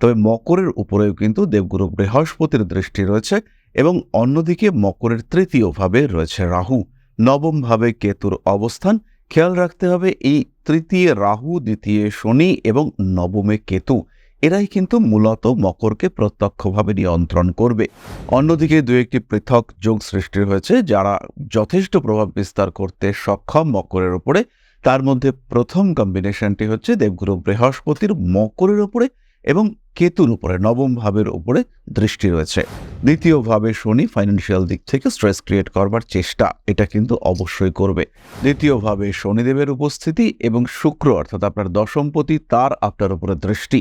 তবে মকরের উপরেও কিন্তু দেবগুরু বৃহস্পতির দৃষ্টি রয়েছে এবং অন্যদিকে মকরের তৃতীয় ভাবে রয়েছে রাহু। নবম ভাবে কেতুর অবস্থান। খেয়াল রাখতে হবে, এই তৃতীয় রাহু, দ্বিতীয় শনি এবং নবমে কেতু, এরাই কিন্তু মূলত মকরকে প্রত্যক্ষভাবে নিয়ন্ত্রণ করবে। অন্যদিকে দু একটি পৃথক যোগ সৃষ্টি হয়েছে, যারা যথেষ্ট প্রভাব বিস্তার করতে সক্ষম মকরের উপরে। তার মধ্যে প্রথম কম্বিনেশনটি হচ্ছে দেবগুরু বৃহস্পতির মকরের উপরে এবং কেতুর উপরে, নবম ভাবের উপরে দৃষ্টি রয়েছে। দ্বিতীয় ভাবে শনি ফাইন্যান্সিয়াল দিক থেকে স্ট্রেস ক্রিয়েট করবার চেষ্টা, এটা কিন্তু অবশ্যই করবে। দ্বিতীয় ভাবে শনিদেবের উপস্থিতি এবং শুক্র, অর্থাৎ আপনার দশমপতি তার আপনার উপরে দৃষ্টি।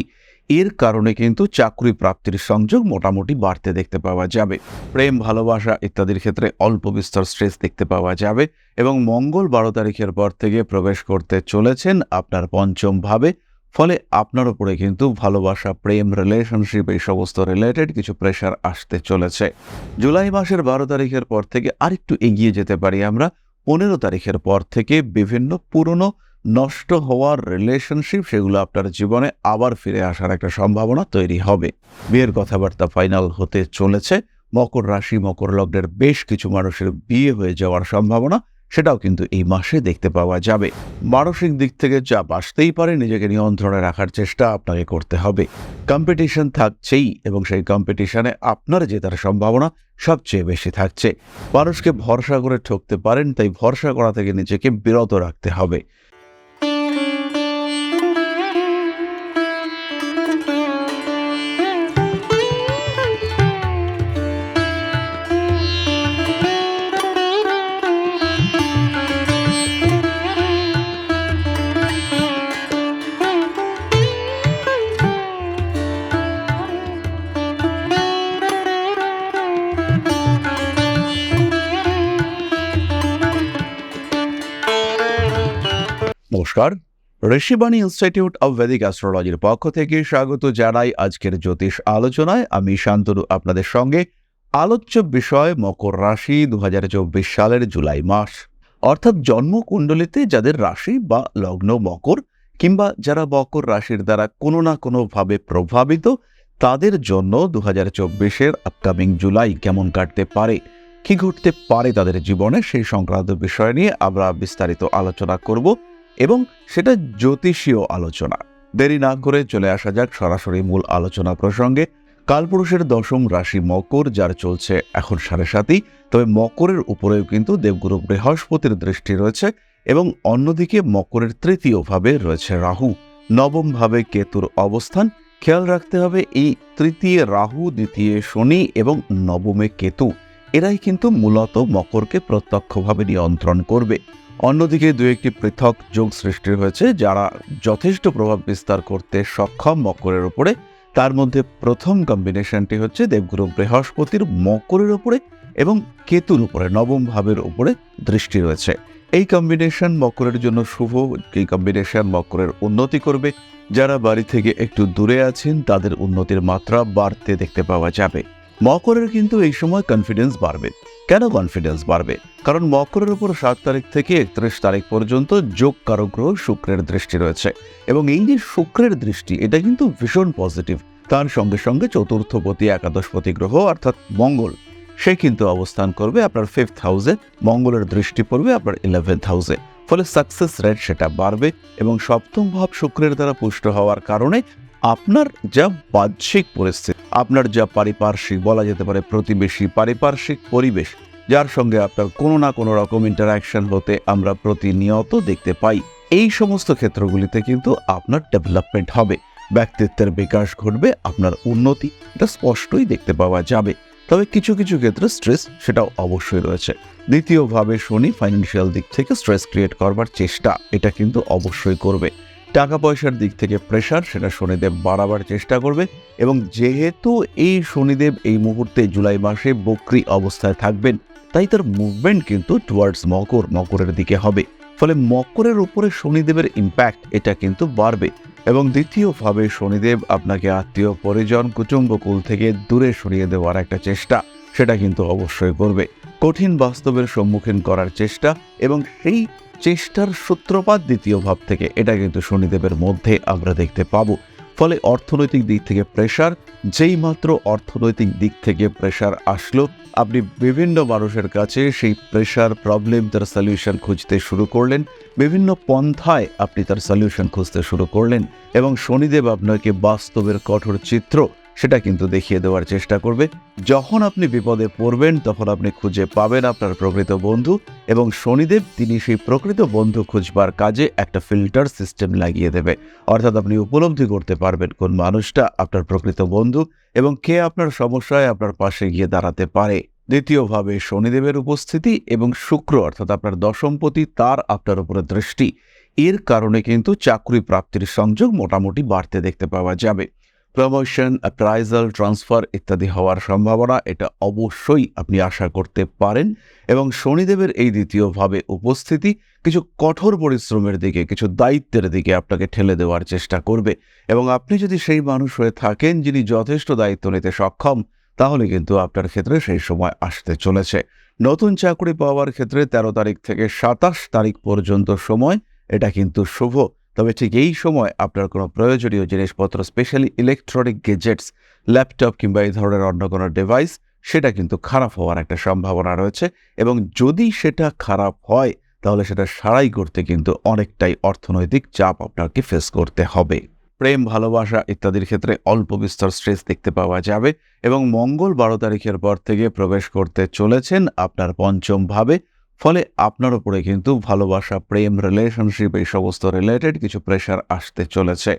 এর কারণে কিন্তু চাকরি প্রাপ্তির সংযোগ মোটামুটি বাড়তে দেখতে পাওয়া যাবে। প্রেম, ভালোবাসা ইত্যাদির ক্ষেত্রে অল্প বিস্তর স্ট্রেস দেখতে পাওয়া যাবে এবং মঙ্গল বারো তারিখের পর থেকে প্রবেশ করতে চলেছেন আপনার পঞ্চম ভাবে। ফলে আপনার উপরে কিন্তু ভালোবাসা, প্রেম রিলেশনশিপ এই সমস্ত রিলেটেড কিছু প্রেশার আসতে চলেছে। জুলাই মাসের বারো তারিখের পর থেকে আরেকটু এগিয়ে যেতে পারি আমরা। পনেরো তারিখের পর থেকে বিভিন্ন পুরনো নষ্ট হওয়ার রিলেশনশিপ সেগুলো আপনার জীবনে আবার ফিরে আসার একটা সম্ভাবনা তৈরি হবে। বিয়ের কথাবার্তা ফাইনাল হতে চলেছে। মকর রাশি, মকর লগ্নের বেশ কিছু মানুষের বিয়ে হয়ে যাওয়ার সম্ভাবনা সেটাও কিন্তু এই মাসে দেখতে পাওয়া যাবে। মানসিক দিক থেকে চাপ আসতেই পারে, নিজেকে নিয়ন্ত্রণে রাখার চেষ্টা আপনাকে করতে হবে। কম্পিটিশন থাকছেই এবং সেই কম্পিটিশনে আপনার জেতার সম্ভাবনা সবচেয়ে বেশি থাকছে। মানুষকে ভরসা করে ঠকতে পারেন, তাই ভরসা করা থেকে নিজেকে বিরত রাখতে হবে। নমস্কার। ঋষিবাণী ইনস্টিটিউট অব ভেদিক অ্যাস্ট্রোলজির পক্ষ থেকে স্বাগত জানাই আজকের জ্যোতিষ আলোচনায়। আমি শান্তনু, আপনাদের সঙ্গে। আলোচ্য বিষয়, মকর রাশি, দুহাজার চব্বিশ সালের জুলাই মাস। অর্থাৎ জন্মকুণ্ডলিতে যাদের রাশি বা লগ্ন মকর কিংবা যারা মকর রাশির দ্বারা কোনো না কোনোভাবে প্রভাবিত, তাদের জন্য দু হাজার চব্বিশের আপকামিং জুলাই কেমন কাটতে পারে, কি ঘটতে পারে তাদের জীবনে সেই সংক্রান্ত বিষয় নিয়ে আমরা বিস্তারিত আলোচনা করব। এবং সেটা জ্যোতিষীয় আলোচনা। দেরি না করে চলে আসা যাক সরাসরি মূল আলোচনা প্রসঙ্গে। কালপুরুষের দশম রাশি মকর, যার চলছে এখন সাড়ে সাতই। তবে মকরের উপরেও কিন্তু দেবগুরু বৃহস্পতির দৃষ্টি রয়েছে এবং অন্যদিকে মকরের তৃতীয় ভাবে রয়েছে রাহু। নবম ভাবে কেতুর অবস্থান। খেয়াল রাখতে হবে, এই তৃতীয় রাহু, দ্বিতীয় শনি এবং নবমে কেতু, এরাই কিন্তু মূলত মকরকে প্রত্যক্ষভাবে নিয়ন্ত্রণ করবে। অন্যদিকে দু একটি পৃথক যোগ সৃষ্টি হয়েছে যারা যথেষ্ট প্রভাব বিস্তার করতে সক্ষম মকরের উপরে। তার মধ্যে প্রথম কম্বিনেশনটি হচ্ছে দেবগুরু বৃহস্পতির মকরের উপরে এবং কেতুর উপরে, নবম ভাবের উপরে দৃষ্টি রয়েছে। এই কম্বিনেশন মকরের জন্য শুভ, এই কম্বিনেশন মকরের উন্নতি করবে। যারা বাড়ি থেকে একটু দূরে আছেন, তাদের উন্নতির মাত্রা বাড়তে দেখতে পাওয়া যাবে। মকরের কিন্তু এই সময় কনফিডেন্স বাড়বে। কেন কনফিডেন্স বাড়বে? কারণ মকরের উপর সাত তারিখ থেকে একত্রিশ তারিখ পর্যন্ত যোগ কারক গ্রহ শুক্রের দৃষ্টি রয়েছে। এবং এই যে শুক্রের দৃষ্টি, এটা কিন্তু ভীষণ পজিটিভ তার সঙ্গে সঙ্গে চতুর্থপতি, একাদশপতি গ্রহ, অর্থাৎ মঙ্গল, সে কিন্তু অবস্থান করবে আপনার ফিফথ হাউসে মঙ্গলের দৃষ্টি পড়বে আপনার ইলেভেন্থ হাউসে ফলে সাকসেস রেট সেটা বাড়বে এবং সপ্তম ভাব শুক্রের দ্বারা পুষ্ট হওয়ার কারণে আপনার যা বাহ্যিক পরিস্থিতি, আপনার যা পারিপার্শ্বিক বলা যেতে পারে প্রতিবেশী পারিপার্শ্বিক পরিবেশ, যার সঙ্গে আপনার কোনো না কোনো রকম ইন্টারাকশন হতে আমরা প্রতিনিয়ত দেখতে পাই। এই সমস্ত ক্ষেত্রগুলিতে কিন্তু আপনার ডেভেলপমেন্ট হবে। ব্যক্তিত্বের বিকাশ ঘটবে, আপনার উন্নতি এটা স্পষ্টই দেখতে পাওয়া যাবে। তবে কিছু কিছু ক্ষেত্রে স্ট্রেস সেটাও অবশ্যই রয়েছে। দ্বিতীয়ভাবে শনি ফাইন্যান্সিয়াল দিক থেকে স্ট্রেস ক্রিয়েট করবার চেষ্টা, এটা কিন্তু অবশ্যই করবে। টাকা পয়সার দিক থেকে প্রেশার সেটা শনিদেব বাড়াবার চেষ্টা করবে এবং যেহেতু এই শনিদেব এই মুহূর্তে জুলাই মাসে বক্রি অবস্থায় থাকবেন, তাই তার মুভমেন্ট কিন্তু টুয়ার্ডস মকর, মকরের দিকে হবে। ফলে মকরের উপরে শনিদেবের ইম্প্যাক্ট এটা কিন্তু বাড়বে এবং দ্বিতীয়ভাবে শনিদেব আপনাকে আত্মীয়, পরিজন, কুটুম্বকুল থেকে দূরে সরিয়ে দেওয়ার একটা চেষ্টা, সেটা কিন্তু অবশ্যই করবে। কঠিন বাস্তবের সম্মুখীন করার চেষ্টা এবং সেই চেষ্টার সূত্রপাত দ্বিতীয় ভাব থেকে। এটা কিন্তু শনিদেবের মধ্যে আমরা দেখতে পাবো। ফলে অর্থনৈতিক দিক থেকে প্রেশার যেই মাত্র অর্থনৈতিক দিক থেকে প্রেশার আসলো, আপনি বিভিন্ন মানুষের কাছে সেই প্রেশার প্রবলেম তার সলিউশন খুঁজতে শুরু করলেন। বিভিন্ন পন্থায় আপনি তার সলিউশন খুঁজতে শুরু করলেন এবং শনিদেব আপনাকে বাস্তবের কঠোর চিত্র সেটা কিন্তু দেখিয়ে দেওয়ার চেষ্টা করবে। যখন আপনি বিপদে পড়বেন, তখন আপনি খুঁজে পাবেন আপনার প্রকৃত বন্ধু এবং শনিদেব তিনি সেই প্রকৃত বন্ধু খুঁজবার কাজে একটা ফিল্টার সিস্টেম লাগিয়ে দেবে। অর্থাৎ আপনি উপলব্ধি করতে পারবেন কোন মানুষটা আপনার প্রকৃত বন্ধু এবং কে আপনার সমস্যায় আপনার পাশে গিয়ে দাঁড়াতে পারে। দ্বিতীয়ভাবে, শনিদেবের উপস্থিতি এবং শুক্র অর্থাৎ আপনার দশমপতি, তার আপনার উপরে দৃষ্টি। এর কারণে কিন্তু চাকরি প্রাপ্তির সংযোগ মোটামুটি বাড়তে দেখতে পাওয়া যাবে। প্রমোশন অ্যাপ্রাইজাল ট্রান্সফার ইত্যাদি হওয়ার সম্ভাবনা এটা অবশ্যই আপনি আশা করতে পারেন এবং শনিদেবের এই দ্বিতীয়ভাবে উপস্থিতি কিছু কঠোর পরিশ্রমের দিকে, কিছু দায়িত্বের দিকে আপনাকে ঠেলে দেওয়ার চেষ্টা করবে এবং আপনি যদি সেই মানুষ হয়ে থাকেন যিনি যথেষ্ট দায়িত্ব নিতে সক্ষম, তাহলে কিন্তু আপনার ক্ষেত্রে সেই সময় আসতে চলেছে। নতুন চাকরি পাওয়ার ক্ষেত্রে ১৩ তারিখ থেকে সাতাশ তারিখ পর্যন্ত সময়, এটা কিন্তু শুভ। তবে ঠিক এই সময় আপনার কোনো প্রয়োজনীয় জিনিসপত্র স্পেশালি ইলেকট্রনিক গেজেটস ল্যাপটপ কিংবা এই ধরনের অন্য কোনো ডিভাইস সেটা কিন্তু খারাপ হওয়ার একটা সম্ভাবনা রয়েছে এবং যদি সেটা খারাপ হয়, তাহলে সেটা সারাই করতে কিন্তু অনেকটাই অর্থনৈতিক চাপ আপনাকে ফেস করতে হবে। প্রেম, ভালোবাসা ইত্যাদির ক্ষেত্রে অল্প বিস্তর স্ট্রেস দেখতে পাওয়া যাবে এবং মঙ্গল বারো তারিখের পর থেকে প্রবেশ করতে চলেছেন আপনার পঞ্চম ভাবে ফলে আপনার উপরে কিন্তু ভালোবাসা, প্রেম রিলেশনশিপ এই সমস্ত রিলেটেড কিছু প্রেশার আসতে চলেছে।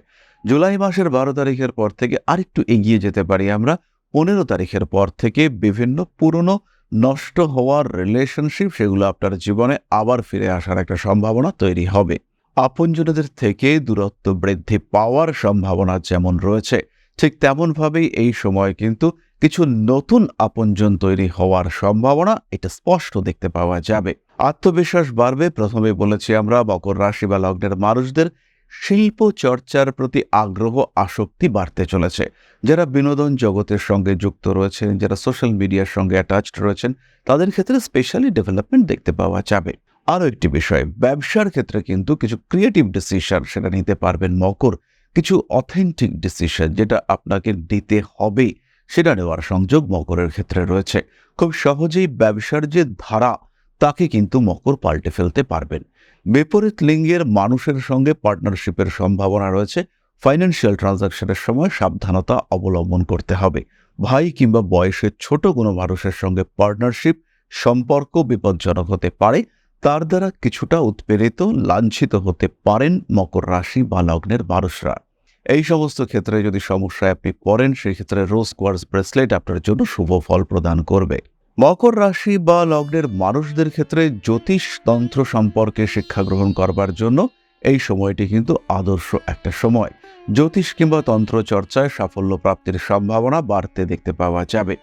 জুলাই মাসের বারো তারিখের পর থেকে আরেকটু এগিয়ে যেতে পারি আমরা। পনেরো তারিখের পর থেকে বিভিন্ন পুরনো, নষ্ট হওয়ার রিলেশনশিপ সেগুলো আপনার জীবনে আবার ফিরে আসার একটা সম্ভাবনা তৈরি হবে। আপনজনদের থেকে দূরত্ব বৃদ্ধি পাওয়ার সম্ভাবনা যেমন রয়েছে, ঠিক তেমনভাবেই এই সময় কিন্তু কিছু নতুন আপনজন তৈরি হওয়ার সম্ভাবনা এটা স্পষ্ট দেখতে পাওয়া যাবে। আত্মবিশ্বাস বাড়বে প্রথমে বলেছি আমরা, মকর রাশি বা লগ্নের মানুষদের শিল্প চর্চার প্রতি আগ্রহ, আসক্তি বাড়তে চলেছে। যারা বিনোদন জগতের সঙ্গে যুক্ত রয়েছেন, যারা সোশ্যাল মিডিয়ার সঙ্গে অ্যাটাচড রয়েছেন, তাদের ক্ষেত্রে স্পেশালি ডেভেলপমেন্ট দেখতে পাওয়া যাবে। আরও একটি বিষয়, ব্যবসার ক্ষেত্রে কিন্তু কিছু ক্রিয়েটিভ ডিসিশন সেটা নিতে পারবেন মকর। কিছু অথেন্টিক ডিসিশন যেটা আপনাকে নিতে হবে। সেটা নেওয়ার সংযোগ মকরের ক্ষেত্রে রয়েছে। খুব সহজেই ব্যবসার যে ধারা, তাকে কিন্তু মকর পাল্টে ফেলতে পারবেন। বিপরীত লিঙ্গের মানুষের সঙ্গে পার্টনারশিপের সম্ভাবনা রয়েছে। ফাইন্যান্সিয়াল ট্রানজাকশনের সময় সাবধানতা অবলম্বন করতে হবে। ভাই কিংবা বয়সের ছোট কোনো মানুষের সঙ্গে পার্টনারশিপ সম্পর্ক বিপজ্জনক হতে পারে। তার দ্বারা কিছুটা উৎপীড়িত, লাঞ্ছিত হতে পারেন মকর রাশি বা লগ্নের মানুষরা। এই সমস্ত ক্ষেত্রে যদি সমস্যায় আপনি পড়েন সেই ক্ষেত্রে রোজ কোয়ার্স ব্রেসলেট আপনার জন্য শুভ ফল প্রদান করবে। মকর রাশি বা লগ্নের মানুষদের ক্ষেত্রে জ্যোতিষ তন্ত্র সম্পর্কে শিক্ষা গ্রহণ করবার জন্য এই সময়টি কিন্তু আদর্শ একটা সময়। জ্যোতিষ কিংবা তন্ত্র চর্চায় সাফল্য প্রাপ্তির সম্ভাবনা বাড়তে দেখতে পাওয়া যাবে।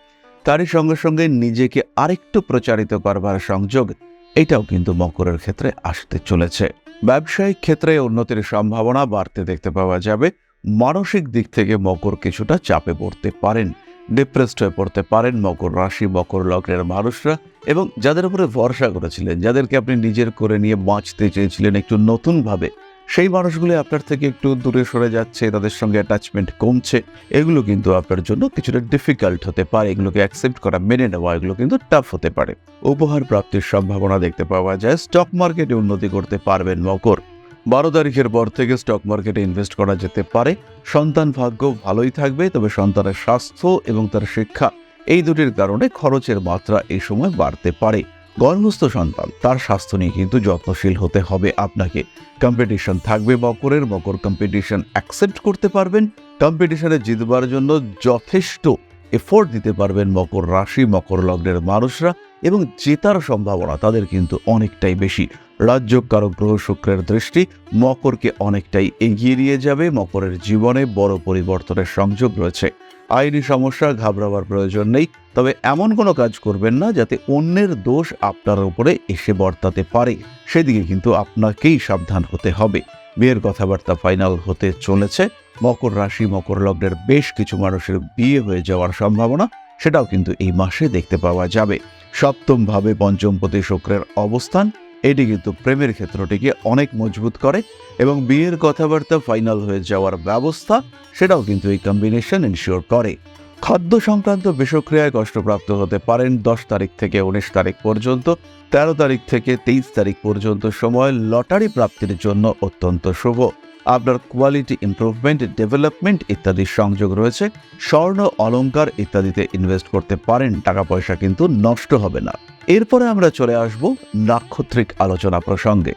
তারই সঙ্গে সঙ্গে নিজেকে আরেকটু প্রচারিত করবার সংযোগ, এটাও কিন্তু মকরের ক্ষেত্রে আসতে চলেছে। ব্যবসায়িক ক্ষেত্রে উন্নতির সম্ভাবনা বাড়তে দেখতে পাওয়া যাবে। মানসিক দিক থেকে মকর কিছুটা চাপে পড়তে পারেন ডিপ্রেসড হয়ে পড়তে পারেন, মকর রাশি, মকর লগ্নের মানুষরা এবং যাদের উপরে ভরসা করেছিলেন, যাদেরকে আপনি নিজের করে নিয়ে বাঁচতে চেয়েছিলেন একটু নতুনভাবে, সেই মানুষগুলো আপনার থেকে একটু দূরে সরে যাচ্ছে, তাদের সঙ্গে অ্যাটাচমেন্ট কমছে, এগুলো কিন্তু আপনার জন্য কিছুটা ডিফিকাল্ট হতে পারে, এগুলোকে অ্যাকসেপ্ট করা, মেনে নেওয়া, এগুলো কিন্তু টাফ হতে পারে। উপহার প্রাপ্তির সম্ভাবনা দেখতে পাওয়া যায় স্টক মার্কেটে উন্নতি করতে পারবেন মকর। বারো তারিখের পর থেকে স্টক মার্কেটে ইনভেস্ট করা যেতে পারে। সন্তান ভাগ্য ভালোই থাকবে, তবে সন্তানের স্বাস্থ্য এবং তার শিক্ষা এই দুটির কারণে খরচের মাত্রা এই সময় বাড়তে পারে। গর্ভস্থ সন্তান, তার স্বাস্থ্য নিয়ে কিন্তু যত্নশীল হতে হবে আপনাকে। কম্পিটিশন থাকবে মকরের, মকর কম্পিটিশন অ্যাকসেপ্ট করতে পারবেন। কম্পিটিশনে জিতবার জন্য যথেষ্ট এফোর্ট দিতে পারবেন মকর রাশি, মকর লগ্নের মানুষরা এবং জেতার সম্ভাবনা তাদের কিন্তু অনেকটাই বেশি। রাজ্য কারক গ্রহ শুক্রের দৃষ্টি মকরকে অনেকটাই এগিয়ে নিয়ে যাবে। মকরের জীবনে বড় পরিবর্তনের সংযোগ রয়েছে। আইনি সমস্যা, ঘাবড়াবার প্রয়োজন নেই। তবে এমন কোনো কাজ করবেন না যাতে অন্যের দোষ আপনার উপরে এসে বর্তাতে পারে। সেদিকে কিন্তু আপনাকেই সাবধান হতে হবে। বিয়ের কথাবার্তা ফাইনাল হতে চলেছে। মকর রাশি, মকর লগ্নের বেশ কিছু মানুষের বিয়ে হয়ে যাওয়ার সম্ভাবনা, সেটাও কিন্তু এই মাসে দেখতে পাওয়া যাবে। সপ্তম ভাবে পঞ্চমপতি শুক্রের অবস্থান এটি কিন্তু প্রেমের ক্ষেত্রটিকে অনেক মজবুত করে এবং বিয়ের কথাবার্তা ফাইনাল হয়ে যাওয়ার ব্যবস্থা সেটাও কিন্তু এই কম্বিনেশন ইনশিওর করে। খাদ্য সংক্রান্ত বিষক্রিয়ায় কষ্টপ্রাপ্ত হতে পারেন দশ তারিখ থেকে উনিশ তারিখ পর্যন্ত, তেরো তারিখ থেকে তেইশ তারিখ পর্যন্ত সময় লটারি প্রাপ্তির জন্য অত্যন্ত শুভ। আপনার কোয়ালিটি ইমপ্রুভমেন্ট ডেভেলপমেন্ট ইত্যাদির সংযোগ রয়েছে। স্বর্ণ, অলংকার ইত্যাদিতে ইনভেস্ট করতে পারেন টাকা পয়সা কিন্তু নষ্ট হবে না। এরপরে আমরা চলে আসব নাক্ষত্রিক আলোচনা প্রসঙ্গে।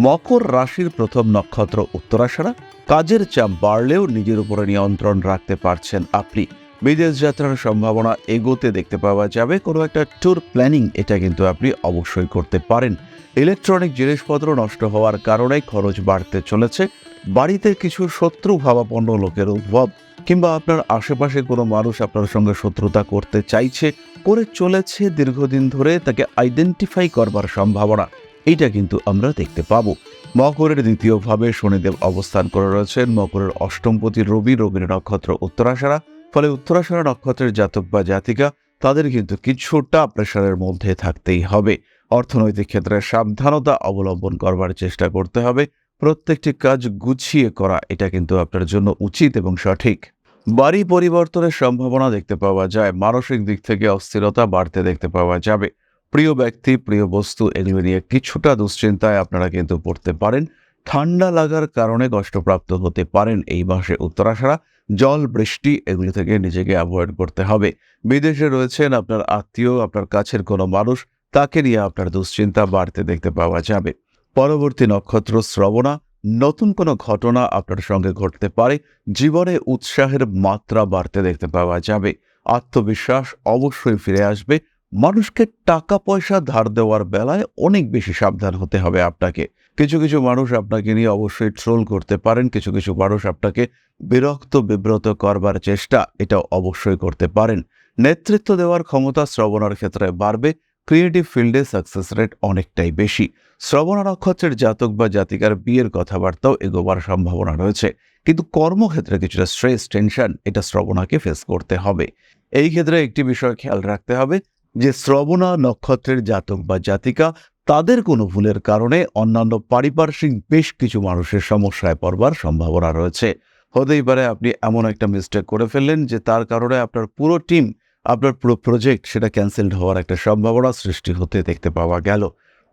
মকর রাশির প্রথম নক্ষত্র উত্তরাষাঢ়া। কাজের চাপ বাড়লেও নিজের উপরে নিয়ন্ত্রণ রাখতে পারছেন আপনি। বিদেশ যাত্রার সম্ভাবনা এগোতে দেখতে পাওয়া যাবে। কোনো একটা ট্যুর প্ল্যানিং এটা কিন্তু আপনি অবশ্যই করতে পারেন। ইলেকট্রনিক জিনিসপত্র নষ্ট হওয়ার কারণে খরচ বাড়তে চলেছে। বাড়িতে কিছু শত্রু ভাবাপন্ন লোকের উদ্ভব, কিংবা আপনার আশেপাশে কোনো মানুষ আপনার সঙ্গে শত্রুতা করতে চাইছে, করে চলেছে দীর্ঘদিন ধরে তাকে আইডেন্টিফাই করবার সম্ভাবনা। এইটা কিন্তু আমরা দেখতে পাবো। মকরের দ্বিতীয়ভাবে শনিদেব অবস্থান করে রয়েছেন। মকরের অষ্টমপতি রবি রবির নক্ষত্র উত্তরাষাঢ়া ফলে উত্তরাষাঢ়া নক্ষত্রের জাতক বা জাতিকা, তাদের কিন্তু কিছুটা প্রেশারের মধ্যে থাকতেই হবে। অর্থনৈতিক ক্ষেত্রে সাবধানতা অবলম্বন করবার চেষ্টা করতে হবে। প্রত্যেকটি কাজ গুছিয়ে করা, এটা কিন্তু আপনার জন্য উচিত এবং সঠিক। বাড়ি পরিবর্তনের সম্ভাবনা দেখতে পাওয়া যায়, মানসিক দিক থেকে অস্থিরতা বাড়তে দেখতে পাওয়া যাবে। প্রিয় ব্যক্তি, প্রিয় বস্তু, এগুলো নিয়ে কিছুটা দুশ্চিন্তায় আপনারা কিন্তু পড়তে পারেন। ঠান্ডা লাগার কারণে কষ্টপ্রাপ্ত হতে পারেন এই মাসে উত্তরাষাঢ়া জল, বৃষ্টি, এগুলি থেকে নিজেকে অ্যাভয়েড করতে হবে। বিদেশে রয়েছেন আপনার আত্মীয়, আপনার কাছের কোনো মানুষ, তাকে নিয়ে আপনার দুশ্চিন্তা বাড়তে দেখতে পাওয়া যাবে। পরবর্তী নক্ষত্র শ্রবণা নতুন কোনো ঘটনা আপনার সঙ্গে ঘটতে পারে। জীবনে উৎসাহের মাত্রা বাড়তে দেখতে পাওয়া যাবে। আত্মবিশ্বাস অবশ্যই ফিরে আসবে। মানুষকে টাকা পয়সা ধার দেওয়ার বেলায় অনেক বেশি সাবধান হতে হবে আপনাকে। কিছু কিছু মানুষ আপনাকে নিয়ে অবশ্যই ট্রোল করতে পারেন। কিছু কিছু মানুষ আপনাকে বিরক্ত, বিব্রত করবার চেষ্টা এটা অবশ্যই করতে পারেন। নেতৃত্ব দেওয়ার ক্ষমতা শ্রবণার ক্ষেত্রে বাড়বে। ক্রিয়েটিভ ফিল্ডে সাকসেস রেট অনেকটাই বেশি। শ্রবণা নক্ষত্রের জাতক বা জাতিকার বিয়ের কথাবার্তাও এগোবার সম্ভাবনা রয়েছে। কিন্তু কর্মক্ষেত্রে কিছুটা স্ট্রেস টেনশন এটা শ্রবণাকে ফেস করতে হবে। এই ক্ষেত্রে একটি বিষয় খেয়াল রাখতে হবে যে শ্রবণা নক্ষত্রের জাতক বা জাতিকা, তাদের কোনো ভুলের কারণে অন্যান্য পারিপার্শ্বিক বেশ কিছু মানুষের সমস্যায় পড়বার সম্ভাবনা রয়েছে। হতেই পারে আপনি এমন একটা মিস্টেক করে ফেললেন যে তার কারণে আপনার পুরো টিম আপনার পুরো প্রজেক্ট সেটা ক্যান্সেলড হওয়ার একটা সম্ভাবনা সৃষ্টি হতে দেখতে পাওয়া গেল।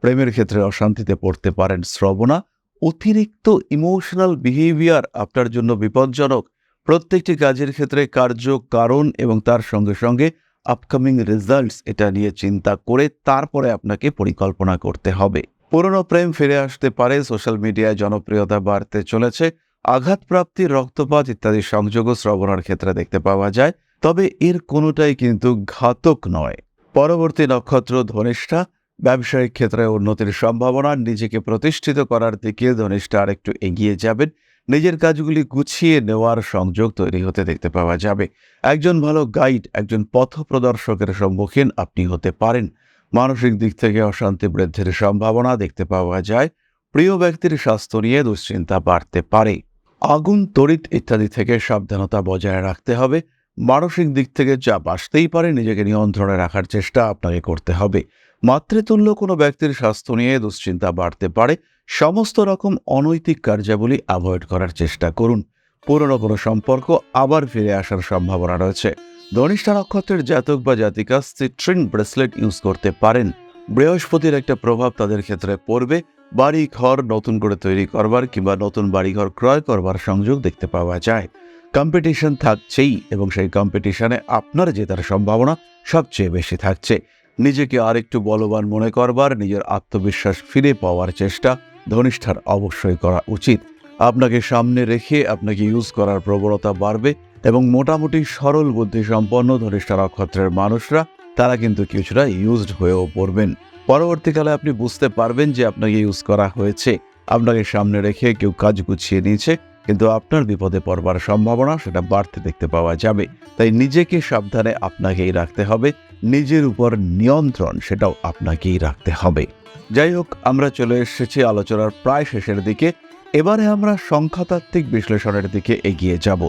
প্রেমের ক্ষেত্রে অশান্তিতে পড়তে পারেন শ্রবণা। অতিরিক্ত ইমোশনাল বিহেভিয়ার আপনার জন্য বিপজ্জনক। প্রত্যেকটি কাজের ক্ষেত্রে কার্য, কারণ এবং তার সঙ্গে সঙ্গে আপকামিং রেজাল্টস এটা নিয়ে চিন্তা করে তারপরে আপনাকে পরিকল্পনা করতে হবে। পুরনো প্রেম ফিরে আসতে পারে সোশ্যাল মিডিয়ায় জনপ্রিয়তা বাড়তে চলেছে। আঘাতপ্রাপ্তি, রক্তপাত ইত্যাদি সংযোগও শ্রবণার ক্ষেত্রে দেখতে পাওয়া যায়। তবে এর কোনোটাই কিন্তু ঘাতক নয়। পরবর্তী নক্ষত্র ধনিষ্ঠা ব্যবসায়িক ক্ষেত্রে উন্নতির সম্ভাবনা, নিজেকে প্রতিষ্ঠিত করার দিকে ধনিষ্ঠা আরেকটু এগিয়ে যাবেন। নিজের কাজগুলি গুছিয়ে নেওয়ার সংযোগ তৈরি হতে দেখতে পাওয়া যাবে। একজন ভালো গাইড, একজন পথ প্রদর্শকের সম্মুখীন আপনি হতে পারেন। মানসিক দিক থেকে অশান্তি বৃদ্ধির সম্ভাবনা দেখতে পাওয়া যায়। প্রিয় ব্যক্তির স্বাস্থ্য নিয়ে দুশ্চিন্তা বাড়তে পারে। আগুন, তড়িৎ ইত্যাদি থেকে সাবধানতা বজায় রাখতে হবে। মানসিক দিক থেকে চাপ আসতেই পারে, নিজেকে নিয়ন্ত্রণে রাখার চেষ্টা আপনাকে করতে হবে। মাতৃতুল্য কোনো ব্যক্তির স্বাস্থ্য নিয়ে দুশ্চিন্তা বাড়তে পারে। সমস্ত রকম অনৈতিক কার্যাবলী অ্যাভয়েড করার চেষ্টা করুন। পুরনো কোনো সম্পর্ক আবার ফিরে আসার সম্ভাবনা রয়েছে। ধনিষ্ঠা নক্ষত্রের জাতক বা জাতিকা সিট্রিন ব্রেসলেট ইউজ করতে পারেন। বৃহস্পতির একটা প্রভাব তাদের ক্ষেত্রে পড়বে। বাড়ি, ঘর নতুন করে তৈরি করবার কিংবা নতুন বাড়িঘর ক্রয় করবার সংযোগ দেখতে পাওয়া যায়। কম্পিটিশন থাকছেই এবং সেই কম্পিটিশনে আপনার জেতার সম্ভাবনা সবচেয়ে বেশি থাকছে। নিজেকে আরেকটু বলবান মনে করবার, নিজের আত্মবিশ্বাস ফিরে পাওয়ার চেষ্টা ধনিষ্ঠার অবশ্যই করা উচিত। আপনাকে সামনে রেখে আপনাকে ইউজ করার প্রবণতা বাড়বে এবং মোটামুটি সরল বুদ্ধি সম্পন্ন ধনিষ্ঠা নক্ষত্রের মানুষরা তারা কিন্তু কিছুটা ইউজড হয়েও পড়বেন। পরবর্তীকালে আপনি বুঝতে পারবেন যে আপনাকে ইউজ করা হয়েছে। আপনাকে সামনে রেখে কেউ কাজ গুছিয়ে নিয়েছে কিন্তু আপনার বিপদে পড়বার সম্ভাবনা সেটা বাড়তে দেখতে পাওয়া যাবে। তাই নিজেকে সাবধানে আপনাকেই রাখতে হবে। নিজের উপর নিয়ন্ত্রণ সেটাও আপনাকেই রাখতে হবে। যাই হোক, আমরা চলে এসেছি আলোচনার প্রায় শেষের দিকে। এবারে আমরা সংখ্যাতাত্ত্বিক বিশ্লেষণের দিকে এগিয়ে যাব,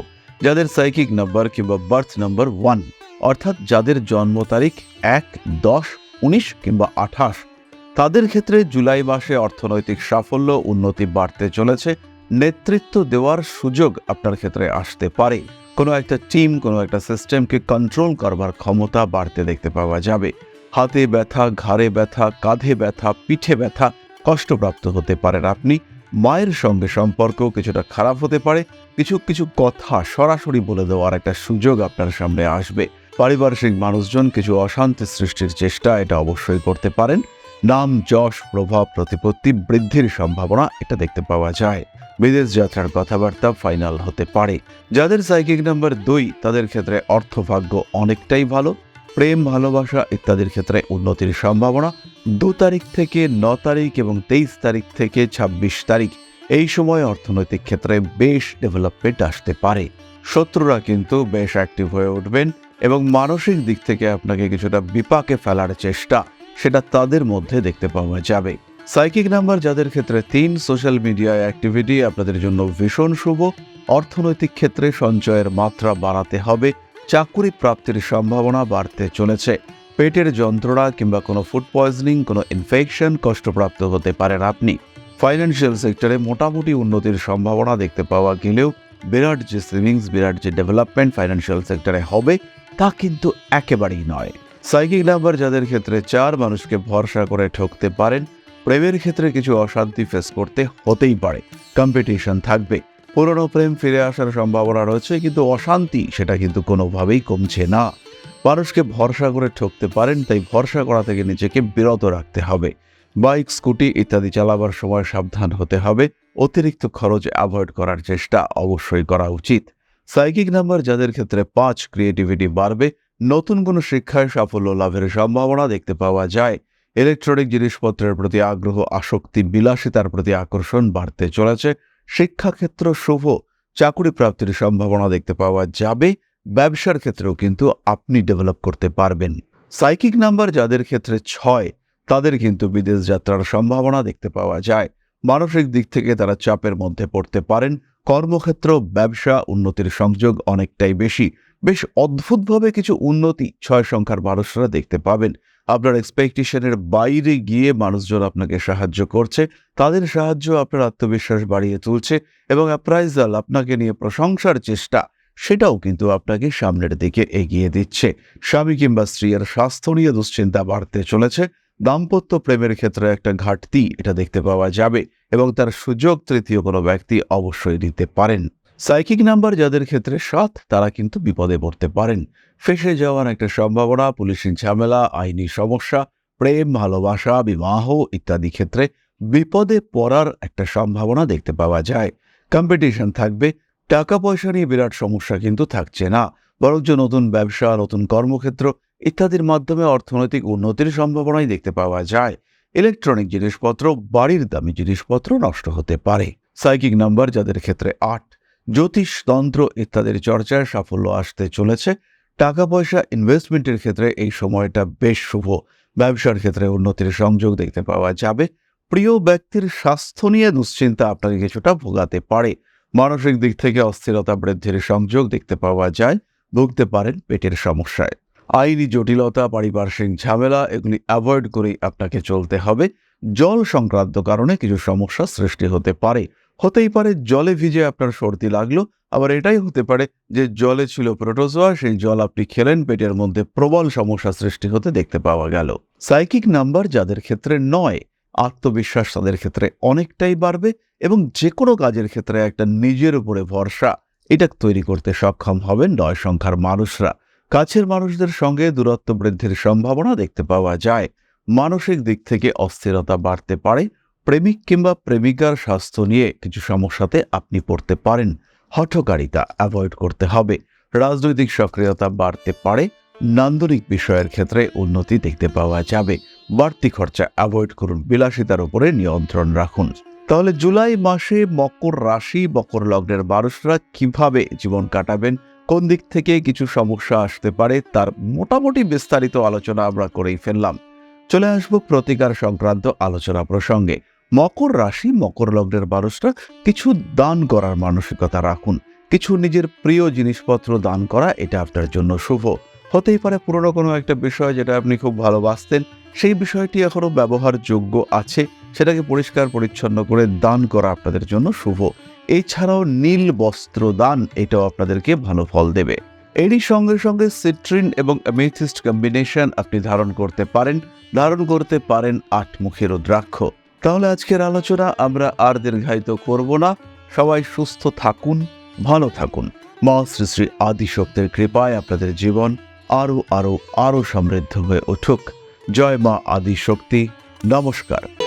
যাদের সাইকিক নাম্বার কিংবা বার্থ নাম্বার ওয়ান অর্থাৎ যাদের জন্ম তারিখ এক, দশ, উনিশ কিংবা আঠাশ। তাদের ক্ষেত্রে জুলাই মাসে অর্থনৈতিক সাফল্য উন্নতি বাড়তে চলেছে। নেতৃত্ব দেওয়ার সুযোগ আপনার ক্ষেত্রে আসতে পারে। কোনো একটা টিম, কোনো একটা সিস্টেমকে কন্ট্রোল করবার ক্ষমতা বাড়তে দেখতে পাওয়া যাবে। হাতে ব্যথা, ঘাড়ে ব্যথা, কাঁধে ব্যথা, পিঠে ব্যথা কষ্টপ্রাপ্ত হতে পারেন আপনি। মায়ের সঙ্গে সম্পর্ক কিছুটা খারাপ হতে পারে। কিছু কিছু কথা সরাসরি বলে দেওয়ার একটা সুযোগ আপনার সামনে আসবে। পারিপার্শ্বিক মানুষজন কিছু অশান্তি সৃষ্টির চেষ্টা এটা অবশ্যই করতে পারেন। নাম, যশ, প্রভাব, প্রতিপত্তি বৃদ্ধির সম্ভাবনা এটা দেখতে পাওয়া যায়। বিদেশ যাত্রার কথাবার্তা ফাইনাল হতে পারে। যাদের সাইকিক নাম্বার দুই, তাদের ক্ষেত্রে অর্থভাগ্য অনেকটাই ভালো। প্রেম, ভালোবাসা ইত্যাদির ক্ষেত্রে উন্নতির সম্ভাবনা। দু তারিখ থেকে ন তারিখ এবং তেইশ তারিখ থেকে ২৬ তারিখ। এই সময় অর্থনৈতিক ক্ষেত্রে বেশ ডেভেলপমেন্ট আসতে পারে। শত্রুরা কিন্তু বেশ অ্যাক্টিভ হয়ে উঠবেন এবং মানসিক দিক থেকে আপনাকে কিছুটা বিপাকে ফেলার চেষ্টা, সেটা তাদের মধ্যে দেখতে পাওয়া যাবে। সাইকিক নাম্বার যাদের ক্ষেত্রে তিন সোশ্যাল মিডিয়া অ্যাক্টিভিটি আপনাদের জন্য ভীষণ শুভ, অর্থনৈতিক ক্ষেত্রে সঞ্চয়ের মাত্রা বাড়াতে হবে, চাকুরি প্রাপ্তির সম্ভাবনা বাড়তে চলেছে। পেটের যন্ত্রণা কিংবা কোনো ফুড পয়জনিং কোনো ইনফেকশন কষ্টপ্রাপ্ত হতে পারেন আপনি। ফাইন্যান্সিয়াল সেক্টরে মোটামুটি উন্নতির সম্ভাবনা দেখতে পাওয়া গেলেও বিরাট যে সেভিংস বিরাট যে ডেভেলপমেন্ট ফাইন্যান্সিয়াল সেক্টরে হবে, তা কিন্তু একেবারেই নয়। সাইকিক নাম্বার যাদের ক্ষেত্রে চার মানুষকে ভরসা করে ঠকতে পারেন প্রেমের ক্ষেত্রে কিছু অশান্তি ফেস করতে হতেই পারে। কম্পিটিশন থাকবে। পুরনো প্রেম ফিরে আসার সম্ভাবনা রয়েছে, কিন্তু অশান্তি সেটা কিন্তু কোনোভাবেই কমছে না। মানুষকে ভরসা করে ঠকতে পারেন, তাই ভরসা করা থেকে নিজেকে বিরত রাখতে হবে। বাইক, স্কুটি ইত্যাদি চালাবার সময় সাবধান হতে হবে। অতিরিক্ত খরচ অ্যাভয়েড করার চেষ্টা অবশ্যই করা উচিত। সাইকিক নাম্বার যাদের ক্ষেত্রে পাঁচ ক্রিয়েটিভিটি বাড়বে, নতুন কোনো শিক্ষায় সাফল্য লাভের সম্ভাবনা দেখতে পাওয়া যায়। ইলেকট্রনিক জিনিসপত্রের প্রতি আগ্রহ, আসক্তি, বিলাসিতার প্রতি আকর্ষণ বাড়তে চলেছে। শিক্ষাক্ষেত্র শুভ, চাকুরি প্রাপ্তির সম্ভাবনা দেখতে পাওয়া যাবে। ব্যবসার ক্ষেত্রেও কিন্তু আপনি ডেভেলপ করতে পারবেন। সাইকিক নাম্বার যাদের ক্ষেত্রে ছয়, তাদের কিন্তু বিদেশ যাত্রার সম্ভাবনা দেখতে পাওয়া যায়। মানসিক দিক থেকে তারা চাপের মধ্যে পড়তে পারেন। কর্মক্ষেত্র, ব্যবসা, উন্নতির সংযোগ অনেকটাই বেশি। বেশ অদ্ভুতভাবে কিছু উন্নতি ছয় সংখ্যার মানুষরা দেখতে পাবেন। আপনার এক্সপেকটেশনের বাইরে গিয়ে মানুষজন আপনাকে সাহায্য করছে। তাদের সাহায্য আপনার আত্মবিশ্বাস বাড়িয়ে তুলছে এবং অ্যাপ্রাইজাল আপনাকে নিয়ে প্রশংসার চেষ্টা, সেটাও কিন্তু আপনাকে সামনের দিকে এগিয়ে দিচ্ছে। স্বামী কিংবা স্ত্রীর স্বাস্থ্য নিয়ে দুশ্চিন্তা বাড়তে চলেছে। দাম্পত্য প্রেমের ক্ষেত্রে একটা ঘাটতি এটা দেখতে পাওয়া যাবে এবং তার সুযোগ তৃতীয় কোনো ব্যক্তি অবশ্যই নিতে পারেন। সাইকিক নাম্বার যাদের ক্ষেত্রে সাত তারা কিন্তু বিপদে পড়তে পারেন। ফেসে যাওয়ার একটা সম্ভাবনা পুলিশি ঝামেলা, আইনি সমস্যা, প্রেম, ভালোবাসা, বিবাহ ইত্যাদি ক্ষেত্রে বিপদে পড়ার একটা সম্ভাবনা দেখতে পাওয়া যায়। কম্পিটিশন থাকবে টাকা পয়সা নিয়ে বিরাট সমস্যা কিন্তু থাকছে না। বরঞ্চ নতুন ব্যবসা, নতুন কর্মক্ষেত্র ইত্যাদির মাধ্যমে অর্থনৈতিক উন্নতির সম্ভাবনাই দেখতে পাওয়া যায়। ইলেকট্রনিক জিনিসপত্র, বাড়ির দামি জিনিসপত্র নষ্ট হতে পারে। সাইকিক নাম্বার যাদের ক্ষেত্রে আট জ্যোতিষ তন্ত্র ইত্যাদির চর্চায় সাফল্য আসতে চলেছে। টাকা পয়সা ইনভেস্টমেন্টের ক্ষেত্রে এই সময়টা বেশ শুভ। ব্যবসার ক্ষেত্রে উন্নতির সংযোগ দেখতে পাওয়া যাবে। প্রিয় ব্যক্তির স্বাস্থ্য নিয়ে দুশ্চিন্তা আপনাকে কিছুটা ভোগাতে পারে। মানসিক দিক থেকে অস্থিরতা বৃদ্ধির সংযোগ দেখতে পাওয়া যায়। ভুগতে পারেন পেটের সমস্যায়। আইনি জটিলতা, পারিপার্শ্বিক ঝামেলা এগুলি অ্যাভয়েড করেই আপনাকে চলতে হবে। জল সংক্রান্ত কারণে কিছু সমস্যা সৃষ্টি হতে পারে। হতেই পারে জলে ভিজে আপনার সর্দি লাগল, আবার এটাই হতে পারে যে জলে ছিল প্রোটোজোয়া, সেই জল আপনি খেলেন, পেটের মধ্যে প্রবল সমস্যা সৃষ্টি হতে দেখতে পাওয়া গেল। সাইকিক নাম্বার যাদের ক্ষেত্রে নয়, আত্মবিশ্বাস তাদের ক্ষেত্রে অনেকটাই বাড়বে এবং যে কোনো কাজের ক্ষেত্রে একটা নিজের উপরে ভরসা, এটা তৈরি করতে সক্ষম হবেন নয় সংখ্যার মানুষরা। কাছের মানুষদের সঙ্গে দূরত্ব বৃদ্ধির সম্ভাবনা দেখতে পাওয়া যায়। মানসিক দিক থেকে অস্থিরতা বাড়তে পারে প্রেমিক কিংবা প্রেমিকার স্বাস্থ্য নিয়ে কিছু সমস্যাতে আপনি পড়তে পারেন। হঠকারিতা অ্যাভয়েড করতে হবে। রাজনৈতিক সক্রিয়তা বাড়তে পারে। নান্দনিক বিষয়ের ক্ষেত্রে উন্নতি দেখতে পাওয়া যাবে। বাড়তি খরচা অ্যাভয়েড করুন। বিলাসিতার উপরে নিয়ন্ত্রণ রাখুন। তাহলে জুলাই মাসে মকর রাশি, মকর লগ্নের মানুষরা কীভাবে জীবন কাটাবেন? কোন দিক থেকে কিছু সমস্যা আসতে পারে? তার মোটামুটি বিস্তারিত আলোচনা আমরা করেই ফেললাম। চলে আসব প্রতিকার সংক্রান্ত আলোচনা প্রসঙ্গে। মকর রাশি মকর লগ্নের মানুষরা কিছু দান করার মানসিকতা রাখুন। কিছু নিজের প্রিয় জিনিসপত্র দান করা এটা আপনার জন্য শুভ। হতেই পারে পুরনো কোনো একটা বিষয় যেটা আপনি খুব ভালোবাসতেন, সেই বিষয়টি এখনও ব্যবহারযোগ্য আছে, সেটাকে পরিষ্কার পরিচ্ছন্ন করে দান করা আপনাদের জন্য শুভ। এছাড়াও নীল বস্ত্র দান এটাও আপনাদেরকে ভালো ফল দেবে। এরই সঙ্গে সঙ্গে সিট্রিন এবং অ্যামেথিস্ট কম্বিনেশন আপনি ধারণ করতে পারেন। ধারণ করতে পারেন আটমুখী রুদ্রাক্ষ তাহলে আজকের আলোচনা আমরা আর দীর্ঘায়িত করব না। সবাই সুস্থ থাকুন, ভালো থাকুন। মা শ্রী শ্রী আদিশক্তের কৃপায় আপনাদের জীবন আরও আরও আরও সমৃদ্ধ হয়ে উঠুক। জয় মা আদিশক্তি। নমস্কার।